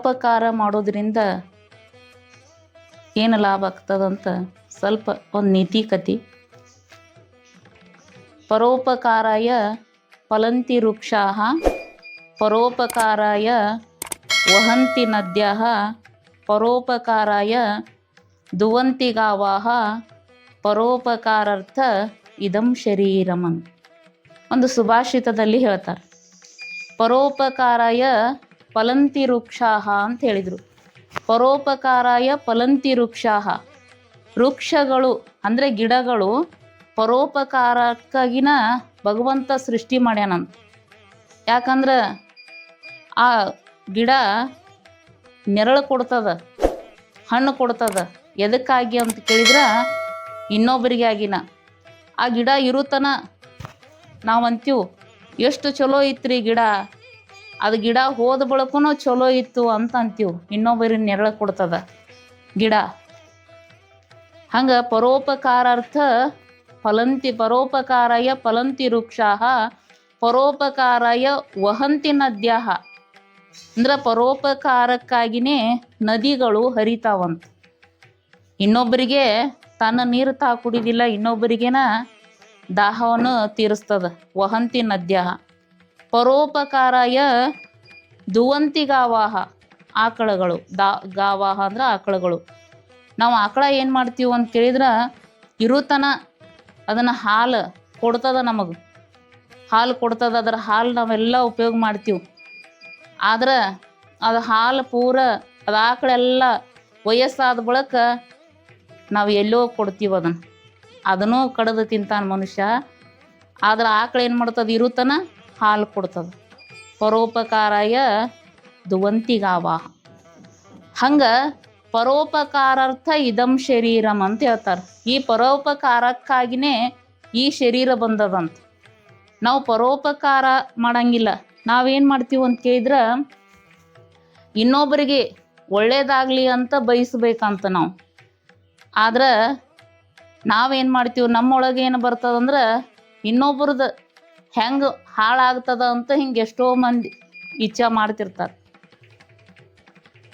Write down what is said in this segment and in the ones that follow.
ಪರೋಪಕಾರ ಮಾಡೋದ್ರಿಂದ ಏನು ಲಾಭ ಆಗ್ತದಂತ ಸ್ವಲ್ಪ ಒಂದು ನೀತಿ ಕತಿ. ಪರೋಪಕಾರಾಯ ಫಲಂತಿ ವೃಕ್ಷಾಹ, ಪರೋಪಕಾರಾಯ ವಹಂತಿ ನದ್ಯ ಪರೋಪಕಾರಾಯ ದುವಂತಿ ಗಾವಾಹ, ಪರೋಪಕಾರಾರ್ಥ ಇದಂ ಶರೀರಮನ್ ಒಂದು ಸುಭಾಷಿತದಲ್ಲಿ ಹೇಳ್ತಾರೆ. ಪರೋಪಕಾರಾಯ ಫಲಂತಿ ವೃಕ್ಷಾಹ ಅಂತ ಹೇಳಿದರು. ಪರೋಪಕಾರಾಯ ಫಲಂತಿ ವೃಕ್ಷಾಹ ವೃಕ್ಷಗಳು ಅಂದರೆ ಗಿಡಗಳು ಪರೋಪಕಾರಕ್ಕಾಗಿನ ಭಗವಂತ ಸೃಷ್ಟಿ ಮಾಡ್ಯಾನಂತ ಯಾಕಂದ್ರೆ ಆ ಗಿಡ ನೆರಳು ಕೊಡ್ತದ, ಹಣ್ಣು ಕೊಡ್ತದ, ಎದಕ್ಕಾಗಿ ಅಂತ ಕೇಳಿದ್ರೆ ಇನ್ನೊಬ್ಬರಿಗೆ ಆಗಿನ ಆ ಗಿಡ ಇರುತ್ತನ ನಾವು ಅಂತೀವಿ ಎಷ್ಟು ಚಲೋ ಇತ್ರಿ ಗಿಡ. ಅದು ಗಿಡ ಹೋದ ಬಳಕೂ ಚಲೋ ಇತ್ತು ಅಂತ ಅಂತೀವಿ ಇನ್ನೊಬ್ಬರಿಗೆ ನೆರಳು ಕೊಡ್ತದ. ಗಿಡ. ಹಂಗೆ ಪರೋಪಕಾರಾರ್ಥ ಫಲಂತಿ ಪರೋಪಕಾರಾಯ ಫಲಂತಿ ವೃಕ್ಷಾಹ ಪರೋಪಕಾರಾಯ ವಹಂತಿ ನದ್ಯಾಹ. ಅಂದ್ರೆ ಪರೋಪಕಾರಕ್ಕಾಗಿನೇ ನದಿಗಳು ಹರಿತಾವಂತ. ಇನ್ನೊಬ್ಬರಿಗೆ ತನ್ನ ನೀರು ತಾ ಕುಡಿದಿಲ್ಲ ಇನ್ನೊಬ್ಬರಿಗೇನ ದಾಹವನ್ನು ತೀರಿಸ್ತದ. ವಹಂತಿ ನದ್ಯ ಪರೋಪಕಾರಾಯ ದುವಂತಿ ಗಾವಾಹ, ಆಕಳಗಳು. ದಾ, ಗಾವಾಹ ಅಂದ್ರೆ ಆಕಳಗಳು. ನಾವು ಆಕಳ ಏನು ಮಾಡ್ತೀವಿ ಅಂತ ಕೇಳಿದ್ರೆ, ಇರುತನ ಅದನ್ನು ಹಾಲು ಕೊಡ್ತದ ನಮಗೆ. ಹಾಲು ಕೊಡ್ತದ, ಅದರ ಹಾಲು ನಾವೆಲ್ಲ ಉಪಯೋಗ ಮಾಡ್ತೀವಿ. ಆದ್ರೆ ಅದು ಹಾಲು ಪೂರ, ಅದು ಆಕಳೆಲ್ಲ ವಯಸ್ಸಾದ ಬಳಿಕ ನಾವು ಎಲ್ಲೋ ಕೊಡ್ತೀವಿ ಅದನ್ನು. ಅದನ್ನೂ ಕಡಿದು ತಿಂತಾನೆ ಮನುಷ್ಯ. ಆದ್ರೆ ಆಕಳು ಏನು ಮಾಡ್ತದೆ, ಇರುತನ ಹಾಲು ಕೊಡ್ತದೆ. ಪರೋಪಕಾರಾಯ ದುವಂತಿಗಾವ. ಹಂಗೆ ಪರೋಪಕಾರಾರ್ಥ ಇದಂ ಶರೀರಂ ಅಂತ ಹೇಳ್ತಾರೆ. ಈ ಪರೋಪಕಾರಕ್ಕಾಗಿನೇ ಈ ಶರೀರ ಬಂದದಂತ. ನಾವು ಪರೋಪಕಾರ ಮಾಡಂಗಿಲ್ಲ. ನಾವೇನು ಮಾಡ್ತೀವಿ ಅಂತ ಕೇಳಿದ್ರೆ, ಇನ್ನೊಬ್ಬರಿಗೆ ಒಳ್ಳೇದಾಗಲಿ ಅಂತ ಬಯಸ್ಬೇಕಂತ ನಾವು. ಆದ್ರೆ ನಾವೇನು ಮಾಡ್ತೀವಿ ನಮ್ಮೊಳಗೆ ಏನು ಬರ್ತದಂದ್ರೆ ಇನ್ನೊಬ್ರದ್ದು ಹೆಂಗೆ ಹಾಳಾಗ್ತದ ಅಂತ ಹಿಂಗೆ ಎಷ್ಟೋ ಮಂದಿ ಇಚ್ಛೆ ಮಾಡ್ತಿರ್ತಾರೆ.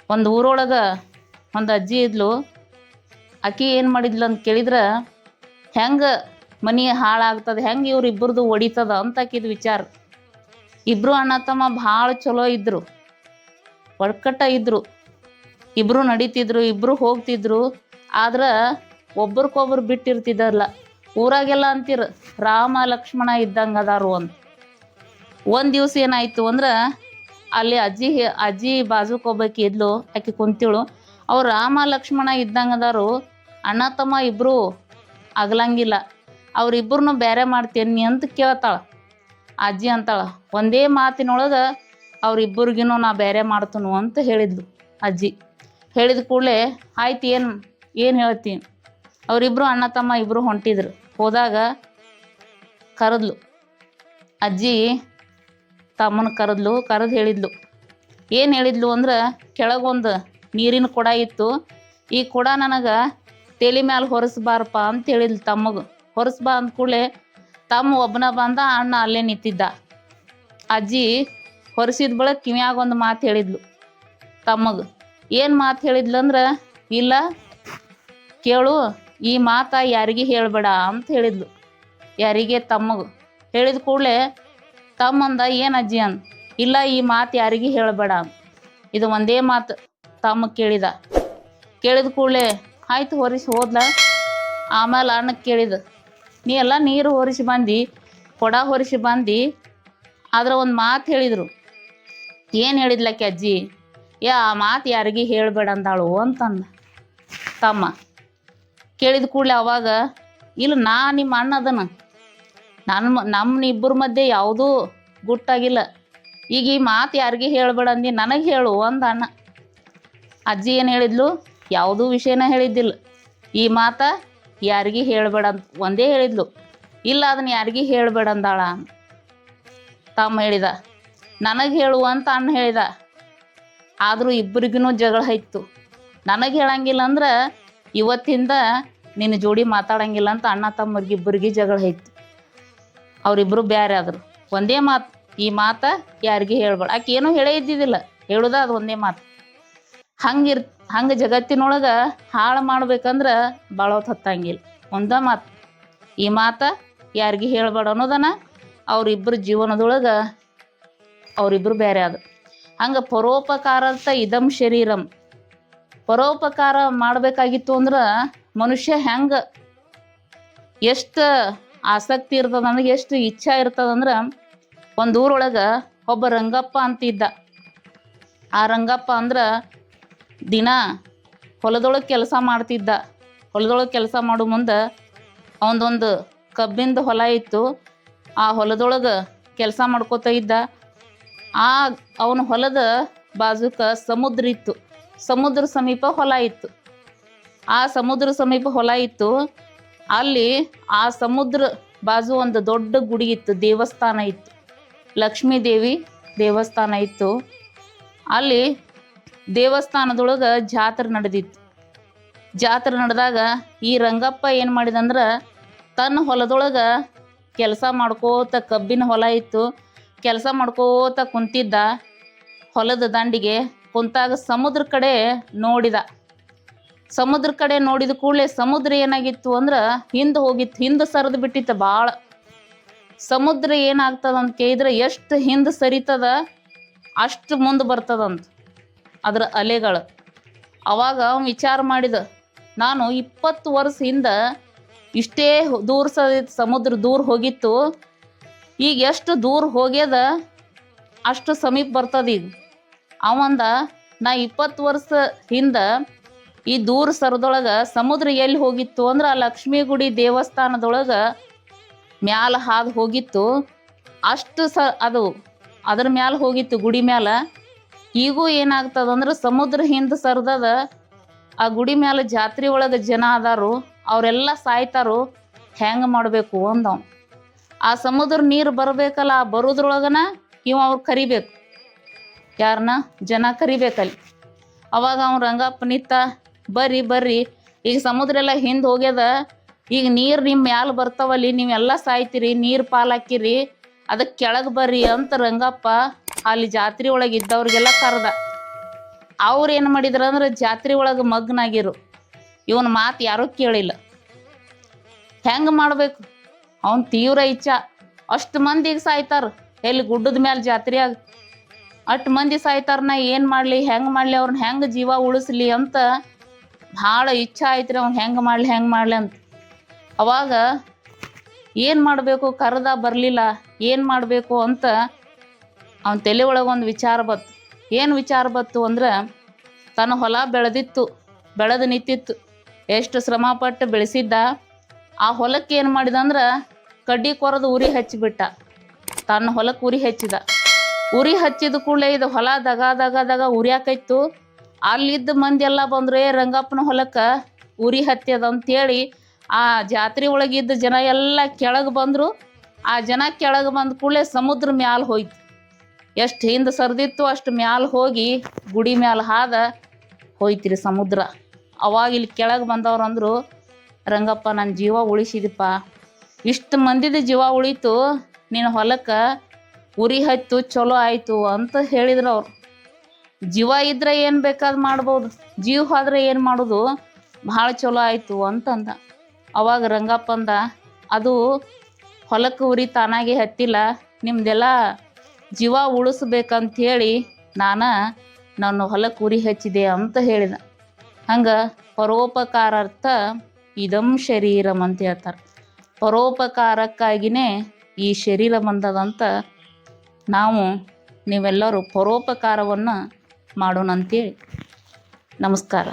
ಒಂದು ಊರೊಳಗೆ ಒಂದು ಅಜ್ಜಿ ಇದ್ಲು ಆಕಿ ಏನು ಮಾಡಿದ್ಲು ಅಂತ ಕೇಳಿದ್ರೆ, ಹೆಂಗೆ ಮನೆ ಹಾಳಾಗ್ತದೆ, ಹೆಂಗೆ ಇವ್ರು ಇಬ್ಬರದು ಒಡಿತದ? ಅಂತ ಆಕಿದ್ ವಿಚಾರ. ಇಬ್ಬರು ಅಣ್ಣ ತಮ್ಮ ಭಾಳ ಚಲೋ ಇದ್ದರು ಒಡ್ಕಟ್ಟ ಇದ್ದರು ಇಬ್ಬರು ನಡೀತಿದ್ರು ಇಬ್ಬರು ಹೋಗ್ತಿದ್ರು. ಆದ್ರೆ ಒಬ್ರಿಗೊಬ್ರು ಬಿಟ್ಟಿರ್ತಿದ್ದಲ್ಲ ಊರಾಗೆಲ್ಲ ಅಂತೀರ, ರಾಮ, ಲಕ್ಷ್ಮಣ ಇದ್ದಂಗೆ ಅದಾರು ಅಂತ. ಒಂದು ದಿವ್ಸ ಏನಾಯಿತು ಅಂದ್ರೆ, ಅಲ್ಲಿ ಅಜ್ಜಿ ಅಜ್ಜಿ ಬಾಜುಕ್ ಒಬ್ಬಾಕಿ ಇದ್ಲು, ಆಕೆ ಕುಂತಿಳು, ಅವ್ರು ರಾಮ, ಲಕ್ಷ್ಮಣ ಇದ್ದಂಗೆ ಅದಾರು, ಅಣ್ಣ, ತಮ್ಮ ಇಬ್ಬರು ಆಗ್ಲಂಗಿಲ್ಲ ಅವ್ರಿಬ್ಬರನ್ನು ಬೇರೆ ಮಾಡ್ತೇನಿ ಅಂತ ಕೇಳ್ತಾಳ. ಅಜ್ಜಿ ಅಂತಾಳ, ಒಂದೇ ಮಾತಿನೊಳಗೆ ಅವ್ರಿಬ್ಬರಿಗಿನೂ ನಾ ಬೇರೆ ಮಾಡ್ತನು ಅಂತ ಹೇಳಿದ್ಲು ಅಜ್ಜಿ. ಹೇಳಿದ ಕೂಡಲೇ, ಆಯ್ತು, ಏನು ಏನು ಹೇಳ್ತೀನಿ ಅವರಿಬ್ಬರು ಅಣ್ಣ, ತಮ್ಮ ಇಬ್ಬರು ಹೊಂಟಿದ್ರು. ಹೋದಾಗ ಕರೆದ್ಲು, ಅಜ್ಜಿ ತಮ್ಮನ ಕರೆದ್ಲು, ಕರೆದು ಹೇಳಿದ್ಲು. ಏನು ಹೇಳಿದ್ಲು ಅಂದ್ರೆ, ಕೆಳಗೊಂದು ನೀರಿನ ಕೊಡ ಇತ್ತು. ಈ ಕೊಡ ನನಗೆ ತಲೆ ಮ್ಯಾಲೆ ಹೊರಸ್ಬಾರಪ್ಪ ಅಂತ ಹೇಳಿದ್ಲು ತಮ್ಮಗೆ. ಹೊರಸ್ಬಾ ಅಂದ ಕೂಡಲೇ ತಮ್ಮ ಒಬ್ಬನ ಬಂದ ಅಣ್ಣ ಅಲ್ಲೇ ನಿಂತಿದ್ದ. ಅಜ್ಜಿ ಹೊರಸಿದ ಬಳಕ ಕಿವ್ಯಾಗ ಒಂದು ಮಾತು ಹೇಳಿದ್ಲು ತಮ್ಮಗೆ. ಏನು ಮಾತು ಹೇಳಿದ್ಲು ಅಂದ್ರೆ, ಇಲ್ಲ, ಕೇಳು ಈ ಮಾತ ಯಾರಿಗೆ ಹೇಳಬೇಡ ಅಂತ ಹೇಳಿದ್ಲು. ಯಾರಿಗೆ? ತಮ್ಮಗ. ಹೇಳಿದ ಕೂಡಲೇ ತಮ್ಮಂದ ಏನು ಅಜ್ಜಿ ಅಂದ? ಇಲ್ಲ, ಈ ಮಾತು ಯಾರಿಗೆ ಹೇಳಬೇಡ. ಇದು ಒಂದೇ ಮಾತು ತಮ್ಮ ಕೇಳಿದ. ಕೇಳಿದ ಕೂಡಲೇ, ಆಯ್ತು ಹೊರಿಸಿ, ಹೋದ್ಲ. ಆಮೇಲೆ ಅಣ್ಣಕ್ಕೆ ಕೇಳಿದ, ನೀ ಎಲ್ಲ ನೀರು ಹೊರಿಸಿ ಬಂದು, ಕೊಡ ಹೊರಿಸಿ ಬಂದು. ಆದ್ರೆ ಒಂದು ಮಾತು ಹೇಳಿದರು, ಏನು ಹೇಳಿದ್ಲಕ್ಕೆ ಅಜ್ಜಿ? ಯಾ, ಆ ಮಾತು ಯಾರಿಗೆ ಹೇಳಬೇಡ ಅಂದಾಳು ಅಂತಂದ ತಮ್ಮ. ಕೇಳಿದ ಕೂಡಲೇ ಅವಾಗ, ಇಲ್ಲ, ನಾ ನಿಮ್ಮ ಅಣ್ಣ ಅದನ. ನನ್ನ ನಮ್ಮ ಇಬ್ಬರ ಮಧ್ಯೆ ಯಾವುದೂ ಗುಟ್ಟಾಗಿಲ್ಲ. ಈಗ ಈ ಮಾತು ಯಾರಿಗೆ ಹೇಳಬೇಡ ಅಂದು, ನನಗೆ ಹೇಳು, ಒಂದು ಅಣ್ಣ. ಅಜ್ಜಿ ಏನು ಹೇಳಿದ್ಲು, ಯಾವುದೂ ವಿಷಯನ ಹೇಳಿದ್ದಿಲ್ಲ. ಈ ಮಾತ ಯಾರಿಗೆ ಹೇಳಬೇಡ ಅಂತ ಒಂದೇ ಹೇಳಿದ್ಲು. ಇಲ್ಲ ಅದನ್ನ ಯಾರಿಗೆ ಹೇಳಬೇಡ ಅಂದಾಳ ತಮ್ಮ ಹೇಳಿದ, ನನಗೆ ಹೇಳು, ಅಂತ ಅಣ್ಣ ಹೇಳಿದ. ಆದರೂ ಇಬ್ಬರಿಗೂ ಜಗಳ ಇತ್ತು ನನಗೆ ಹೇಳಂಗಿಲ್ಲ ಅಂದ್ರೆ ಇವತ್ತಿಂದ ನಿನ್ನ ಜೋಡಿ ಮಾತಾಡಂಗಿಲ್ಲ ಅಂತ ಅಣ್ಣ ತಮ್ಮರಿಗೆ ಇಬ್ಬರಿಗೆ ಜಗಳ ಆಯ್ತು ಅವರಿಬ್ಬರು ಬ್ಯಾರೆ ಆದರು. ಒಂದೇ ಮಾತು, ಈ ಮಾತ ಯಾರಿಗೆ ಹೇಳ್ಬೇಡ. ಆಕೆ ಏನೂ ಹೇಳೇ ಇದ್ದಿದ್ದಿಲ್ಲ. ಹೇಳುದ ಅದು ಒಂದೇ ಮಾತು. ಹಂಗಿರ್ ಹಂಗೆ ಜಗತ್ತಿನೊಳಗೆ ಹಾಳು ಮಾಡ್ಬೇಕಂದ್ರೆ ಭಾಳ ಹೊತ್ತು ಹತ್ತಂಗಿಲ್ಲ. ಒಂದ ಮಾತು, ಈ ಮಾತ ಯಾರಿಗೆ ಹೇಳ್ಬೇಡ ಅನ್ನೋದನ ಅವರಿಬ್ಬರ ಜೀವನದೊಳಗೆ ಅವರಿಬ್ಬರು ಬೇರೆ ಅದು ಹಂಗೆ ಪರೋಪಕಾರಂತ ಇದಂ ಶರೀರಂ. ಪರೋಪಕಾರ ಮಾಡಬೇಕಾಗಿತ್ತು ಅಂದ್ರೆ ಮನುಷ್ಯ ಹೆಂಗೆ ಎಷ್ಟು ಆಸಕ್ತಿ ಇರ್ತದ ನನಗೆ ಎಷ್ಟು ಇಚ್ಛಾ ಇರ್ತದಂದ್ರೆ ಒಂದು ಊರೊಳಗೆ ಒಬ್ಬ ರಂಗಪ್ಪ ಅಂತಿದ್ದ ಆ ರಂಗಪ್ಪ ಅಂದ್ರೆ ದಿನ ಹೊಲದೊಳಗೆ ಕೆಲಸ ಮಾಡ್ತಿದ್ದ. ಹೊಲದೊಳಗೆ ಕೆಲಸ ಮಾಡೋ ಮುಂದೆ ಅವನದೊಂದು ಕಬ್ಬಿಂದ ಹೊಲ ಇತ್ತು. ಆ ಹೊಲದೊಳಗೆ ಕೆಲಸ ಮಾಡ್ಕೋತ ಇದ್ದ. ಆ ಅವನ ಹೊಲದ ಬಾಜುಕ ಸಮುದ್ರ ಇತ್ತು. ಸಮುದ್ರ ಸಮೀಪ ಹೊಲ ಇತ್ತು. ಆ ಸಮುದ್ರ ಸಮೀಪ ಹೊಲ ಇತ್ತು. ಅಲ್ಲಿ ಆ ಸಮುದ್ರ ಬಾಜು ಒಂದು ದೊಡ್ಡ ಗುಡಿ ಇತ್ತು, ದೇವಸ್ಥಾನ ಇತ್ತು. ಲಕ್ಷ್ಮೀ ದೇವಿ ದೇವಸ್ಥಾನ ಇತ್ತು. ಅಲ್ಲಿ ದೇವಸ್ಥಾನದೊಳಗೆ ಜಾತ್ರೆ ನಡೆದಿತ್ತು. ಜಾತ್ರೆ ನಡೆದಾಗ ಈ ರಂಗಪ್ಪ ಏನು ಮಾಡಿದಂದ್ರೆ ತನ್ನ ಹೊಲದೊಳಗೆ ಕೆಲಸ ಮಾಡ್ಕೋತ ಕಬ್ಬಿನ ಹೊಲ ಇತ್ತು. ಕೆಲಸ ಮಾಡ್ಕೋತ ಕುಂತಿದ್ದ ಹೊಲದ ದಂಡಿಗೆ ಕುಂತಾಗ ಸಮುದ್ರ ಕಡೆ ನೋಡಿದ. ಸಮುದ್ರ ಕಡೆ ನೋಡಿದ ಕೂಡಲೇ ಸಮುದ್ರ ಏನಾಗಿತ್ತು ಅಂದ್ರೆ ಹಿಂದೆ ಹೋಗಿತ್ತು, ಹಿಂದೆ ಸರಿದು ಬಿಟ್ಟಿತ್ತು ಭಾಳ ಸಮುದ್ರ ಏನಾಗ್ತದ ಅಂತ ಕೇಳಿದ್ರೆ ಎಷ್ಟು ಹಿಂದೆ ಸರಿತದ ಅಷ್ಟು ಮುಂದೆ ಬರ್ತದಂತ ಅದ್ರ ಅಲೆಗಳು. ಅವಾಗ ವಿಚಾರ ಮಾಡಿದ, ನಾನು ಇಪ್ಪತ್ತು ವರ್ಷ ಹಿಂದೆ ಇಷ್ಟೇ ದೂರ ಸರಿ ಸಮುದ್ರ ದೂರ ಹೋಗಿತ್ತು, ಈಗ ಎಷ್ಟು ದೂರ ಹೋಗ್ಯದ ಅಷ್ಟು ಸಮೀಪ ಬರ್ತದ ಈಗ. ಅವಂದ, ನಾ ಇಪ್ಪತ್ತು ವರ್ಷ ಹಿಂದೆ ಈ ದೂರ ಸರದೊಳಗೆ ಸಮುದ್ರ ಎಲ್ಲಿ ಹೋಗಿತ್ತು ಅಂದ್ರೆ ಆ ಲಕ್ಷ್ಮೀ ಗುಡಿ ದೇವಸ್ಥಾನದೊಳಗೆ ಮ್ಯಾಲ ಹಾದು ಹೋಗಿತ್ತು. ಅಷ್ಟು ಸ, ಅದು ಅದ್ರ ಮ್ಯಾಲ ಹೋಗಿತ್ತು ಗುಡಿ ಮ್ಯಾಲ. ಈಗೂ ಏನಾಗ್ತದ ಅಂದ್ರೆ ಸಮುದ್ರ ಹಿಂದೆ ಸರ್ದದ ಆ ಗುಡಿ ಮ್ಯಾಲ ಜಾತ್ರೆ ಒಳಗೆ ಜನ ಅದಾರು. ಅವರೆಲ್ಲ ಸಾಯ್ತಾರು. ಹೆಂಗೆ ಮಾಡಬೇಕು ಅಂದವ್. ಆ ಸಮುದ್ರ ನೀರು ಬರಬೇಕಲ್ಲ ಆ ಬರೋದ್ರೊಳಗನ ಇವ ಅವ್ರು ಕರಿಬೇಕು. ಯಾರನ್ನ ಜನ ಕರಿಬೇಕಲ್ಲಿ. ಅವಾಗ ಅವ್ನು ರಂಗಪ್ಪ ನಿತ್ತ ಬರ್ರಿ ಬರ್ರಿ. ಈಗ ಸಮುದ್ರ ಎಲ್ಲ ಹಿಂದೆ ಹೋಗ್ಯದ. ಈಗ ನೀರು ನಿಮ್ಮ ಮ್ಯಾಲ ಬರ್ತಾವಲ್ಲಿ ನೀವೆಲ್ಲ ಸಾಯ್ತೀರಿ, ನೀರು ಪಾಲಾಕಿರಿ ಅದಕ್ಕೆ ಕೆಳಗೆ ಬರ್ರಿ ಅಂತ ರಂಗಪ್ಪ ಅಲ್ಲಿ ಜಾತ್ರೆ ಒಳಗೆ ಇದ್ದವ್ರಿಗೆಲ್ಲ ಕರೆದ. ಅವ್ರು ಏನು ಮಾಡಿದ್ರು ಅಂದ್ರೆ ಜಾತ್ರೆ ಒಳಗೆ ಮಗ್ನಾಗಿರು. ಇವನ ಮಾತು ಯಾರೂ ಕೇಳಿಲ್ಲ. ಹೆಂಗೆ ಮಾಡಬೇಕು? ಅವ್ನ ತೀವ್ರ ಇಚ್ಛ. ಅಷ್ಟು ಮಂದಿಗೆ ಸಾಯ್ತಾರ. ಎಲ್ಲಿ ಗುಡ್ಡದ ಮೇಲೆ ಜಾತ್ರೆಯಾಗ ಅಷ್ಟು ಮಂದಿ ಸಾಯ್ತಾರ ಏನು ಮಾಡಲಿ, ಹೆಂಗೆ ಮಾಡಲಿ ಅವ್ರನ್ನ ಹೆಂಗೆ ಜೀವ ಉಳಿಸ್ಲಿ ಅಂತ ಭಾಳ ಇಚ್ಛೆ ಆಯ್ತು ಅವ್ನು ಹೆಂಗೆ ಮಾಡಲಿ ಹೆಂಗೆ ಮಾಡಲಿ ಅಂತ. ಅವಾಗ ಏನು ಮಾಡಬೇಕು, ಕರೆದ ಬರಲಿಲ್ಲ, ಏನು ಮಾಡಬೇಕು ಅಂತ ಅವನ ತಲೆ ಒಳಗೆ ಒಂದು ವಿಚಾರ ಬತ್ತು ಏನು ವಿಚಾರ ಬತ್ತು ಅಂದ್ರೆ, ತನ್ನ ಹೊಲ ಬೆಳೆದಿತ್ತು, ಬೆಳೆದು ನಿಂತಿತ್ತು. ಎಷ್ಟು ಶ್ರಮಪಟ್ಟು ಬೆಳೆಸಿದ್ದ, ಆ ಹೊಲಕ್ಕೆ ಏನು ಮಾಡಿದ ಅಂದ್ರೆ, ಕಡ್ಡಿ ಕೊರೆದು ಉರಿ ಹಚ್ಚಿಬಿಟ್ಟ. ತನ್ನ ಹೊಲಕ್ಕೆ ಉರಿ ಹಚ್ಚಿದ. ಉರಿ ಹಚ್ಚಿದ ಕೂಡಲೇ ಇದು ಹೊಲ ದಗ ದಗ ದಗ ಉರಿಯಾಕೈತು ಅಲ್ಲಿದ್ದ ಮಂದಿ ಎಲ್ಲ ಬಂದ್ರೆ ರಂಗಪ್ಪನ ಹೊಲಕ್ಕೆ ಉರಿ ಹತ್ಯದ ಅಂತೇಳಿ ಆ ಜಾತ್ರೆ ಒಳಗಿದ್ದ ಜನ ಎಲ್ಲ ಕೆಳಗೆ ಬಂದರು. ಆ ಜನ ಕೆಳಗೆ ಬಂದ ಕೂಡಲೇ ಸಮುದ್ರ ಮ್ಯಾಲ ಹೋಯ್ತು. ಎಷ್ಟು ಹಿಂದೆ ಸರ್ದಿತ್ತು, ಅಷ್ಟು ಮ್ಯಾಲ ಹೋಗಿ ಗುಡಿ ಮ್ಯಾಲ ಹಾದ ಹೋಯ್ತಿರಿ ಸಮುದ್ರ. ಅವಾಗ ಇಲ್ಲಿ ಕೆಳಗೆ ಬಂದವ್ರು ಅಂದರು, ರಂಗಪ್ಪ ನನ್ನ ಜೀವ ಉಳಿಸಿದಪ್ಪ ಇಷ್ಟು ಮಂದಿದ ಜೀವ ಉಳಿತು, ನಿನ್ನ ಹೊಲಕ್ಕೆ ಉರಿ ಹತ್ತು ಚಲೋ ಆಯಿತು ಅಂತ ಹೇಳಿದ್ರು ಅವ್ರು. ಜೀವ ಇದ್ರೆ ಏನು ಬೇಕಾದ್ ಮಾಡ್ಬೋದು. ಜೀವ ಹೋದ್ರೆ ಏನು ಮಾಡೋದು? ಭಾಳ ಚಲೋ ಆಯಿತು ಅಂತಂದ. ಅವಾಗ ರಂಗಪ್ಪ ಅಂದ ಹೊಲಕ್ಕೆ ಉರಿ ತಾನಾಗಿ ಹತ್ತಿಲ್ಲ. ನಿಮ್ದೆಲ್ಲ ಜೀವ ಉಳಿಸ್ಬೇಕಂಥೇಳಿ ನಾನು ನನ್ನ ಹೊಲಕ್ಕೆ ಉರಿ ಹಚ್ಚಿದೆ ಅಂತ ಹೇಳಿದ. ಹಂಗೆ ಪರೋಪಕಾರಾರ್ಥ ಇದಂ ಶರೀರಂ ಅಂತ ಹೇಳ್ತಾರೆ. ಪರೋಪಕಾರಕ್ಕಾಗಿನೇ ಈ ಶರೀರ ಬಂದದಂತ ನಾವು ನೀವೆಲ್ಲರೂ ಪರೋಪಕಾರವನ್ನು ಮಾಡೋಣ ಅಂತೇಳಿ ನಮಸ್ಕಾರ.